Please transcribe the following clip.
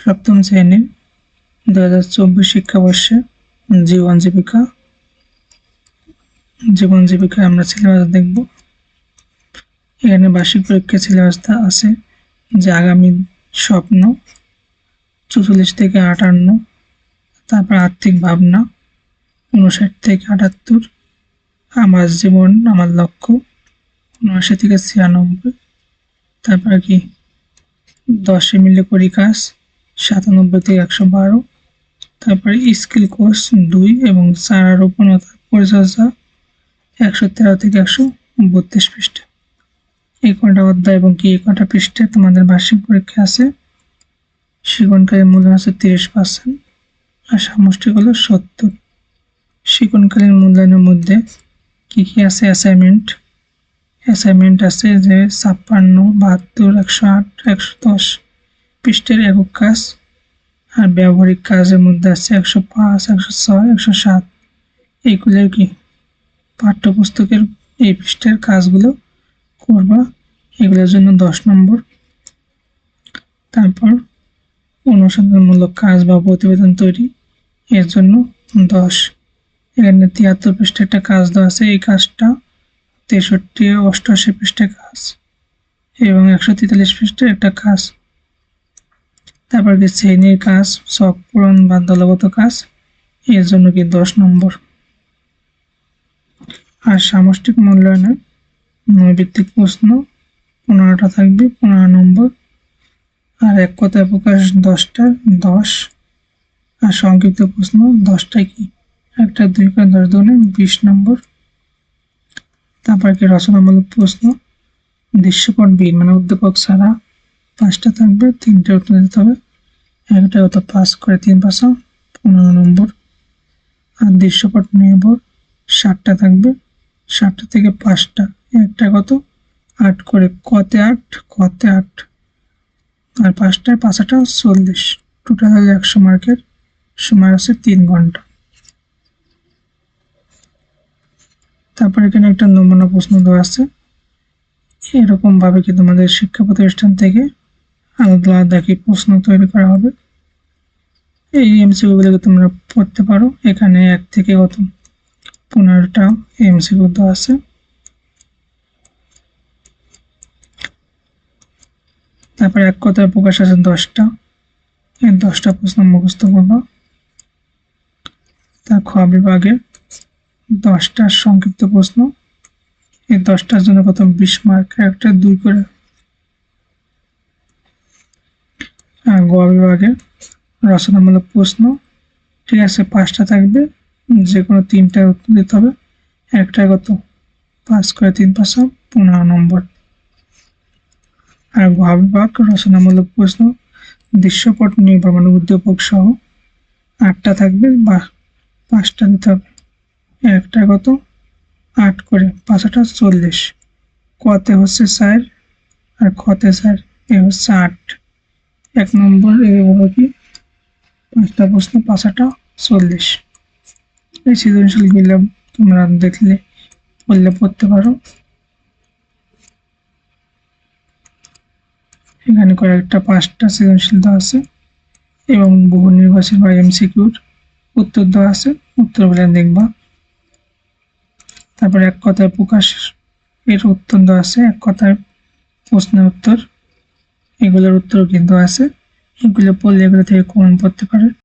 সপ্তম শ্রেণির দু হাজার চব্বিশ শিক্ষাবর্ষে জীবন জীবিকা। জীবন জীবিকা আমরা সিলেবাস দেখব। এখানে বার্ষিক পরীক্ষা সিলেবাসটা আছে যে আগামী স্বপ্ন, চৌচল্লিশ থেকে আটান্ন, তারপর আর্থিক ভাবনা, উনষাট থেকে আটাত্তর, আমার জীবন, আমার লক্ষ্য, উনআশি থেকে ছিয়ানব্বই, তারপরে কি? দশে মিলে করি কাজ সাতানব্বই থেকে একশো বারো, তারপরে স্কিল কোর্স দুই এবং চার রোপণতা পরিচর্যা একশো তেরো থেকে একশো বত্রিশ পৃষ্ঠা। এই কটা অধ্যায় এবং কি এই কটা পৃষ্ঠে তোমাদের বার্ষিক পরীক্ষা আছে? শিকনকারী মূল্য আছে তিরিশ পার্সেন্ট আর সামষ্টিক হলো সত্তর। শিকনকালীন মূল্যায়নের মধ্যে কি কি আছে? অ্যাসাইনমেন্ট অ্যাসাইনমেন্ট আছে যে ছাপ্পান্ন, বাহাত্তর, একশো আট, একশো দশ। পৃষ্ঠের একক কাজ আর ব্যবহারিক কাজের মধ্যে আছে একশো পাঁচ, একশো ছয়, একশো সাত। এইগুলোর কি? পাঠ্যপুস্তকের এই পৃষ্ঠের কাজগুলো করবা? এগুলোর জন্য দশ নম্বর। তারপর অনুসন্ধানমূলক কাজ বা প্রতিবেদন তৈরি। এর জন্য দশ। এখানে তিয়াত্তর পৃষ্ঠে একটা কাজ দেওয়া আছে। এই কাজটা তেষট্টি অষ্টআশি পৃষ্ঠে কাজ এবং একশো তেতাল্লিশ পৃষ্ঠে একটা কাজ। তারপর কি শ্রেণির কাজ, সব পূরণ বা দলগত কাজ, এর জন্য কি দশ নম্বর? আর সামষ্টিক মূল্যায়নে নৈভিত্তিক প্রশ্ন, পনেরোটা থাকবে, পনেরো নম্বর। আর এক কথায় প্রকাশ, দশটা, দশ। আর সংক্ষিপ্ত প্রশ্ন, দশটা কি? একটা, দুই করে দশ দুগুণে বিশ নম্বর। তারপর কি রচনামূলক প্রশ্ন? দৃশ্যপট বিল মানে উদ্দীপক ছাড়া পাঁচটা থাকবে, তিনটে উত্তর দিতে হবে। একটা কত পাস করে তিন পাঁচা পনেরো নম্বর। আর দৃশ্যপট নির্ভর ষাটটা থাকবে। ষাটটা থেকে পাঁচটা, একটা কত? আট করে কতে আট কতে আট। আর পাঁচটায় পাঁচাটা চল্লিশ। টোটাল হলো একশো মার্কের, সময় আছে তিন ঘণ্টা। তারপর এখানে একটা নমুনা প্রশ্ন দেওয়া আছে। এরকম ভাবে কি তোমাদের শিক্ষা প্রতিষ্ঠান থেকে আলাদা আলাদা প্রশ্ন তৈরি করা হবে। এই এমসিকিউ গুলোকে তোমরা পড়তে পারো। এখানে এক থেকে কত পনেরোটা এমসিকিউ দেওয়া আছে। তারপরে এক কথায় প্রকাশ আছে দশটা। এই দশটা প্রশ্ন মুখস্থ করব। তার খ বিভাগে দশটা সংক্ষিপ্ত প্রশ্ন। এই দশটার জন্য কত বিশ মার্ক একটা দুই করে আর গ বিভাগে রচনামূলক প্রশ্ন। ঠিক আছে, পাঁচটা থাকবে। যে কোনো তিনটা উত্তর দিতে হবে। একটা কত? পাঁচ করে তিন পাঁচশো পনেরো নম্বর। আর ঘ বিভাগ রচনামূলক প্রশ্ন, দৃশ্যপট নির্ভর মানে সহ। আটটা থাকবে, বা পাঁচটা দিতে হবে। একটা কত? আট করে পাঁচটা চল্লিশ। কতে হচ্ছে চার আর খতে চার এ হচ্ছে আট। এক নম্বর এভাবে কি? পাঁচটা প্রশ্ন, পাঁচটা চল্লিশ। এই সৃজনশীলগুলো তোমরা দেখলে পড়লে পড়তে পারো। এখানে কয়েকটা, পাঁচটা সৃজনশীল দেওয়া আছে এবং বহু নির্বাচন বা এমসিকিউর উত্তর দেওয়া আছে উত্তরগুলো দেখবা। তারপরে এক কথায় প্রকাশ এর উত্তর দেওয়া আছে, এক কথায় প্রশ্নের উত্তর। এগুলোর উত্তর কিন্তু আছে। এগুলো পড়লে এগুলো থেকে কমন পড়তে পারে?